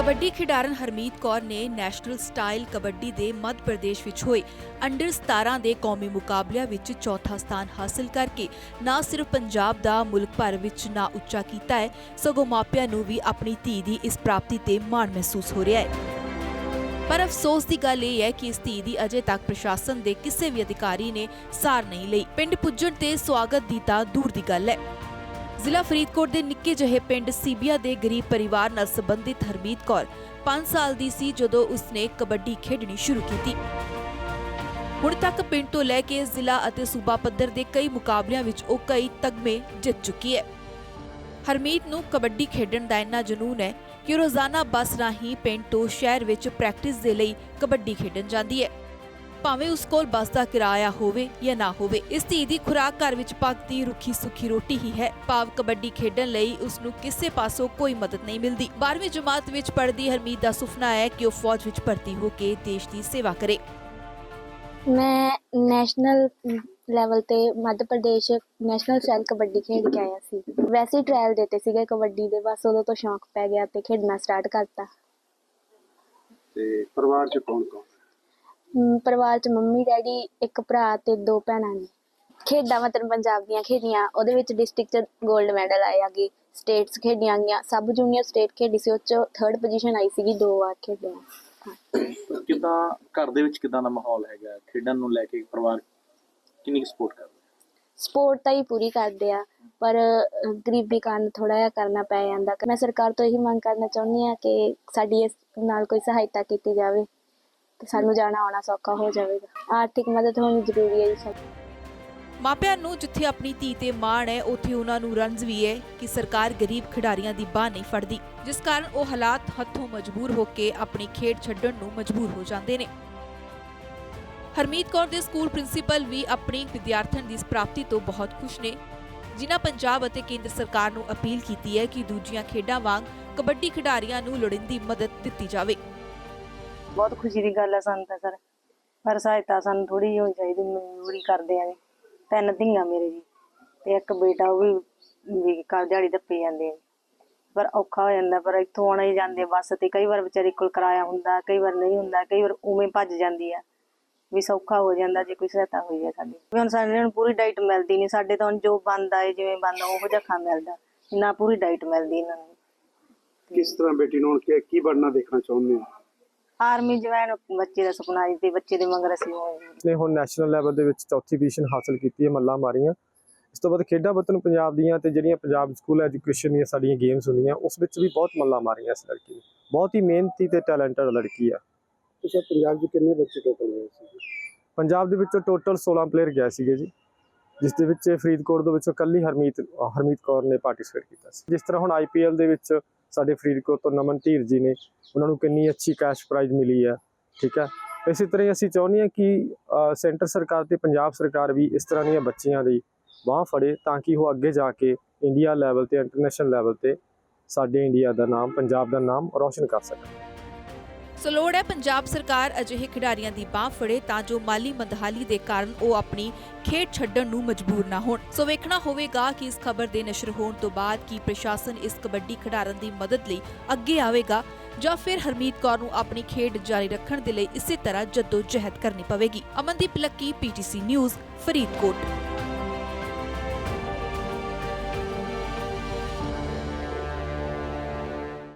ਕਬੱਡੀ ਖਿਡਾਰਨ ਹਰਮੀਤ ਕੌਰ ਨੇ national style kabaddi ਦੇ ਮੱਧ ਪ੍ਰਦੇਸ਼ ਵਿੱਚ ਹੋਏ ਅੰਡਰ 17 ਦੇ ਕੌਮੀ ਮੁਕਾਬਲਿਆਂ ਵਿੱਚ ਚੌਥਾ ਸਥਾਨ ਹਾਸਲ ਕਰਕੇ ਨਾ ਸਿਰਫ ਪੰਜਾਬ ਦਾ ਮੁਲਕ ਭਰ ਵਿੱਚ ਨਾਂ ਉੱਚਾ ਕੀਤਾ ਹੈ, ਸਗੋਂ ਮਾਪਿਆਂ ਨੂੰ ਵੀ ਆਪਣੀ ਧੀ ਦੀ ਇਸ ਪ੍ਰਾਪਤੀ ਤੇ ਮਾਣ ਮਹਿਸੂਸ ਹੋ ਰਿਹਾ ਹੈ। ਪਰ ਅਫਸੋਸ ਦੀ ਗੱਲ ਇਹ ਹੈ ਕਿ ਇਸ ਧੀ ਦੀ ਅਜੇ ਤੱਕ ਪ੍ਰਸ਼ਾਸਨ ਦੇ ਕਿਸੇ ਵੀ ਅਧਿਕਾਰੀ ਨੇ ਸਾਰ ਨਹੀਂ ਲਈ। ਪਿੰਡ ਪੁੱਜਣ ਤੇ ਸਵਾਗਤ ਦੀ ਤਾਂ ਦੂਰ ਦੀ ਗੱਲ ਹੈ। ਜ਼ਿਲ੍ਹਾ ਫਰੀਦਕੋਟ ਦੇ ਨਿੱਕੇ ਜਿਹੇ ਪਿੰਡ ਸੀਬੀਆ ਦੇ ਗਰੀਬ ਪਰਿਵਾਰ ਨਾਲ ਸੰਬੰਧਿਤ ਹਰਮੀਤ ਕੌਰ 5 ਸਾਲ ਦੀ ਸੀ ਜਦੋਂ ਉਸਨੇ ਕਬੱਡੀ ਖੇਡਣੀ ਸ਼ੁਰੂ ਕੀਤੀ। ਹੁਣ ਤੱਕ ਪਿੰਡ ਤੋਂ ਲੈ ਕੇ ਜ਼ਿਲ੍ਹਾ ਅਤੇ ਸੂਬਾ ਪੱਧਰ ਦੇ ਕਈ ਮੁਕਾਬਲਿਆਂ ਵਿੱਚ ਉਹ ਕਈ ਤਗਮੇ ਜਿੱਤ ਚੁੱਕੀ ਹੈ। ਹਰਮੀਤ ਨੂੰ ਕਬੱਡੀ ਖੇਡਣ ਦਾ ਇੰਨਾ ਜਨੂਨ ਹੈ ਕਿ ਉਹ ਰੋਜ਼ਾਨਾ ਬੱਸ ਰਾਹੀਂ ਪਿੰਡ ਤੋਂ ਸ਼ਹਿਰ ਵਿੱਚ ਪ੍ਰੈਕਟਿਸ ਦੇ ਲਈ ਕਬੱਡੀ ਖੇਡਣ ਜਾਂਦੀ ਹੈ। ਭਾਵੇਂ ਉਸ ਕੋਲ ਬੱਸ ਦਾ ਕਿਰਾਇਆ ਹੋਵੇ ਜਾਂ ਨਾ ਹੋਵੇ ਇਸ ਧੀ ਦੀ ਖੁਰਾਕ ਘਰ ਵਿੱਚ ਪੱਕਦੀ ਰੁੱਖੀ ਸੁੱਖੀ ਰੋਟੀ ਹੀ ਹੈ। ਭਾਵ ਕਬੱਡੀ ਖੇਡਣ ਲਈ ਉਸ ਨੂੰ ਕਿਸੇ ਪਾਸੋਂ ਕੋਈ ਮਦਦ ਨਹੀਂ ਮਿਲਦੀ। 12ਵੀਂ ਜਮਾਤ ਵਿੱਚ ਪੜ੍ਹਦੀ ਹਰਮੀਤ ਦਾ ਸੁਪਨਾ ਹੈ ਕਿ ਉਹ ਫੌਜ ਵਿੱਚ ਭਰਤੀ ਹੋ ਕੇ ਦੇਸ਼ ਦੀ ਸੇਵਾ ਕਰੇ। ਮੈਂ ਨੈਸ਼ਨਲ ਲੈਵਲ ਤੇ ਮੱਧ ਪ੍ਰਦੇਸ਼ ਨੈਸ਼ਨਲ ਸਟਾਈਲ ਕਬੱਡੀ ਖੇਡ ਕੇ ਆਇਆ ਸੀ। ਵੈਸੇ ਹੀ ਟ੍ਰਾਇਲ ਦਿੱਤੇ ਸੀਗੇ ਕਬੱਡੀ ਦੇ ਬਸ ਉਦੋਂ ਤੋਂ ਸ਼ੌਂਕ ਪੈ ਗਿਆ ਤੇ ਖੇਡਣਾ ਸਟਾਰਟ ਕਰਤਾ। ਤੇ ਪਰਿਵਾਰ ਚ ਕੌਣ ਕੌਣ ਪਰਿਵਾਰ ਚ ਮੰਮੀ ਡੈਡੀ ਇੱਕ ਭਰਾ ਤੇ ਦੋ ਭੈਣਾਂ ਨੇ। ਖੇਡਾਂ ਮਤਲਬ ਪੰਜਾਬ ਦੀਆਂ ਖੇਡੀਆਂ ਉਹਦੇ ਵਿੱਚ ਡਿਸਟ੍ਰਿਕਟ ਚ 골ਡ ਮੈਡਲ ਆਏ ਆਗੇ ਸਟੇਟਸ ਖੇਡੀਆਂ ਗਈਆਂ ਸਬ ਜੂਨੀਅਰ ਸਟੇਟ ਖੇਡੀ ਸੀ ਉਹ ਚ ਥਰਡ ਪੋਜੀਸ਼ਨ ਆਈ ਸੀਗੀ ਦੋ ਵਾਰ ਖੇਡੀਆਂ। ਕਿਦਾਂ ਘਰ ਦੇ ਵਿੱਚ ਕਿਦਾਂ ਦਾ ਮਾਹੌਲ ਹੈਗਾ? ਖੇਡਣ ਨੂੰ ਲੈ ਕੇ ਪਰਿਵਾਰ ਕਿੰਨੀ ਸਪੋਰਟ ਕਰਦਾ? ਸਪੋਰਟ ਤਾਂ ਹੀ ਪੂਰੀ ਕਰਦੇ ਆ ਪਰ ਗਰੀਬੀ ਕਾਰਨ ਥੋੜਾ ਜਿਹਾ ਕਰਨਾ ਪੈ ਜਾਂਦਾ। ਮੈਂ ਸਰਕਾਰ ਤੋਂ ਇਹੀ ਮੰਗ ਕਰਨਾ ਚਾਹੁੰਦੀ ਆ ਕਿ ਸਾਡੀ ਇਸ ਨਾਲ ਕੋਈ ਸਹਾਇਤਾ ਕੀਤੀ ਜਾਵੇ। ਤੇ ਸਾਨੂੰ ਜਾਣਾ ਆਉਣਾ ਸੌਖਾ ਹੋ ਜਾਵੇਗਾ। ਆਰਥਿਕ ਮਦਦ ਹੋਣੀ ਜ਼ਰੂਰੀ ਹੈ ਜੀ ਸਾਡੀ ਮਾਪਿਆਂ ਨੂੰ ਜਿੱਥੇ ਆਪਣੀ ਧੀ ਤੇ ਮਾਣ ਹੈ ਉੱਥੇ ਉਹਨਾਂ ਨੂੰ ਰੰਜ ਵੀ ਹੈ ਕਿ ਸਰਕਾਰ ਗਰੀਬ ਖਿਡਾਰੀਆਂ ਦੀ ਬਾਹ ਨਹੀਂ ਫੜਦੀ। ਜਿਸ ਕਾਰਨ ਉਹ ਹਾਲਾਤ ਹੱਥੋਂ ਮਜਬੂਰ ਹੋ ਕੇ ਆਪਣੀ ਖੇਡ ਛੱਡਣ ਨੂੰ ਮਜਬੂਰ ਹੋ ਜਾਂਦੇ ਨੇ। ਹਰਮੀਤ ਕੌਰ ਦੇ ਸਕੂਲ ਪ੍ਰਿੰਸੀਪਲ ਵੀ ਆਪਣੀ ਵਿਦਿਆਰਥਣ ਦੀ ਪ੍ਰਾਪਤੀ ਤੋਂ ਬਹੁਤ ਖੁਸ਼ ਨੇ। ਜਿਨ੍ਹਾਂ ਪੰਜਾਬ ਅਤੇ ਕੇਂਦਰ ਸਰਕਾਰ ਨੂੰ ਅਪੀਲ ਕੀਤੀ ਹੈ ਕਿ ਦੂਜੀਆਂ ਖੇਡਾਂ ਵਾਂਗ ਕਬੱਡੀ ਖਿਡਾਰੀਆਂ ਨੂੰ ਲੋੜੀਂਦੀ ਮਦਦ ਦਿੱਤੀ ਜਾਵੇ। ਬਹੁਤ ਖੁਸ਼ੀ ਦੀ ਗੱਲ ਹੈ ਸਾਨੂੰ ਤਾਂ ਸਰ। ਪਰ ਸਹਾਇਤਾ ਸਾਨੂੰ ਥੋੜੀ ਹੋਣੀ ਚਾਹੀਦੀ ਮਜ਼ਦੂਰੀ ਕਰਦੇ ਆਂ ਜੀ। ਤਿੰਨ ਧੀਆਂ ਮੇਰੇ ਜੀ ਤੇ ਇੱਕ ਬੇਟਾ, ਉਹ ਵੀ ਵੀ ਘਰ ਦਿਹਾੜੀ ਦੱਪੇ ਜਾਂਦੇ ਆ ਪਰ ਔਖਾ ਹੋ ਜਾਂਦਾ, ਪਰ ਇੱਥੋਂ ਆਉਣਾ ਹੀ ਜਾਂਦੇ ਬੱਸ ਤੇ। ਕਈ ਵਾਰ ਵਿਚਾਰੀ ਕੋਲ ਕਿਰਾਇਆ ਹੁੰਦਾ, ਕਈ ਵਾਰ ਨਹੀਂ ਹੁੰਦਾ, ਕਈ ਵਾਰ ਉਵੇਂ ਭੱਜ ਜਾਂਦੀ ਆ। ਵੀ ਸੌਖਾ ਹੋ ਜਾਂਦਾ ਜੇ ਕੋਈ ਸਹਾਇਤਾ ਹੋਈ ਹੈ ਸਾਡੀ। ਵੀ ਹੁਣ ਸਾਡੇ ਨੂੰ ਪੂਰੀ ਡਾਈਟ ਮਿਲਦੀ ਨਹੀਂ, ਸਾਡੇ ਤਾਂ ਹੁਣ ਜੋ ਬਣਦਾ ਹੈ ਜਿਵੇਂ ਬਣਦਾ ਉਹੋ ਜਿਹਾ ਖਾ ਮਿਲਦਾ। ਨਾ ਪੂਰੀ ਡਾਈਟ ਮਿਲਦੀ ਇਹਨਾਂ ਨੂੰ। ਕਿਸ ਤਰ੍ਹਾਂ ਬੇਟੀ ਨੂੰ ਹੁਣ ਕੀ ਕੀ ਬਣਨਾ ਦੇਖਣਾ ਚਾਹੁੰਦੇ ਹੋ? ਆਰਮੀ ਜਵਾਨ ਬੱਚੇ ਦਾ ਸੁਪਨਾ ਜੀ ਤੇ ਬੱਚੇ ਦੇ ਮਗਰ ਅਸੀਂ ਹੋਏ ਨੇ ਹੁਣ ਨੈਸ਼ਨਲ ਲੈਵਲ ਦੇ ਵਿੱਚ ਚੌਥੀ ਪੋਜੀਸ਼ਨ ਹਾਸਲ ਕੀਤੀ ਹੈ ਮੱਲਾ ਮਾਰੀਆਂ। ਇਸ ਤੋਂ ਬਾਅਦ ਖੇਡਾਂ ਵਤਨ ਪੰਜਾਬ ਦੀਆਂ ਤੇ ਜਿਹੜੀਆਂ ਪੰਜਾਬ ਸਕੂਲ ਐਜੂਕੇਸ਼ਨ ਦੀਆਂ ਸਾਡੀਆਂ ਗੇਮਸ ਹੁੰਦੀਆਂ ਉਸ ਵਿੱਚ ਵੀ ਬਹੁਤ ਮੱਲਾ ਮਾਰੀਆਂ ਇਸ ਲੜਕੀ ਨੇ। ਬਹੁਤ ਹੀ ਮਿਹਨਤੀ ਤੇ ਟੈਲੈਂਟਡ ਲੜਕੀ ਆ। ਤੁਸੀਂ ਪੰਜਾਬ ਦੇ ਕਿੰਨੇ ਬੱਚੇ ਟੋਟਲ ਹੋਏ ਸੀ ਪੰਜਾਬ ਦੇ ਵਿੱਚੋਂ ਟੋਟਲ 16 ਪਲੇਅਰ ਗਏ ਸੀਗੇ ਜੀ ਜਿਸ ਦੇ ਵਿੱਚ ਫਰੀਦਕੋਟ ਦੇ ਵਿੱਚੋਂ ਕੱਲੀ ਹਰਮੀਤ ਹਰਮੀਤ ਕੌਰ ਨੇ ਪਾਰਟਿਸਿਪੇਟ ਕੀਤਾ ਸੀ। ਜਿਸ ਤਰ੍ਹਾਂ ਹੁਣ ਆਈਪੀਐਲ ਦੇ ਵਿੱਚ ਸਾਡੇ ਫਰੀਦਕੋਟ ਤੋਂ ਨਮਨ ਧੀਰ ਜੀ ਨੇ, ਉਹਨਾਂ ਨੂੰ ਕਿੰਨੀ ਅੱਛੀ ਕੈਸ਼ ਪ੍ਰਾਈਜ਼ ਮਿਲੀ ਹੈ, ਠੀਕ ਹੈ? ਇਸੇ ਤਰ੍ਹਾਂ ਹੀ ਅਸੀਂ ਚਾਹੁੰਦੇ ਹਾਂ ਕਿ ਸੈਂਟਰ ਸਰਕਾਰ ਤੇ ਪੰਜਾਬ ਸਰਕਾਰ ਵੀ ਇਸ ਤਰ੍ਹਾਂ ਦੀਆਂ ਬੱਚੀਆਂ ਦੀ ਬਾਹ ਫੜੇ ਤਾਂ ਕਿ ਉਹ ਅੱਗੇ ਜਾ ਕੇ ਇੰਡੀਆ ਲੈਵਲ ਤੇ ਇੰਟਰਨੈਸ਼ਨਲ ਲੈਵਲ ਤੇ ਸਾਡੇ ਇੰਡੀਆ ਦਾ ਨਾਮ, ਪੰਜਾਬ ਦਾ ਨਾਮ ਰੌਸ਼ਨ ਕਰ ਸਕਣ। ਸੋ ਲੋੜ ਹੈ ਪੰਜਾਬ ਸਰਕਾਰ ਅਜਿਹੇ ਖਿਡਾਰੀਆਂ ਦੀ ਬਾਹ ਫੜੇ ਤਾਂ ਜੋ ਮਾਲੀ ਮੰਦਹਾਲੀ ਦੇ ਕਾਰਨ ਉਹ ਆਪਣੀ ਖੇਡ ਛੱਡਣ ਨੂੰ ਮਜਬੂਰ ਨਾ ਹੋਣ। ਸੋ ਵੇਖਣਾ ਹੋਵੇਗਾ ਕਿ ਇਸ ਖਬਰ ਦੇ ਨਸ਼ਰ ਹੋਣ ਤੋਂ ਬਾਅਦ ਕੀ ਪ੍ਰਸ਼ਾਸਨ ਇਸ ਕਬੱਡੀ ਖਿਡਾਰਨ ਦੀ ਮਦਦ ਲਈ ਅੱਗੇ ਆਵੇਗਾ ਜਾਂ ਫਿਰ ਹਰਮੀਤ ਕੌਰ ਨੂੰ ਆਪਣੀ ਖੇਡ ਜਾਰੀ ਰੱਖਣ ਦੇ ਲਈ ਇਸੇ ਤਰ੍ਹਾਂ ਜੱਦੋ ਜਹਿਦ ਕਰਨੀ ਪਵੇਗੀ। Amandeep Lucky PTC news, Faridkot.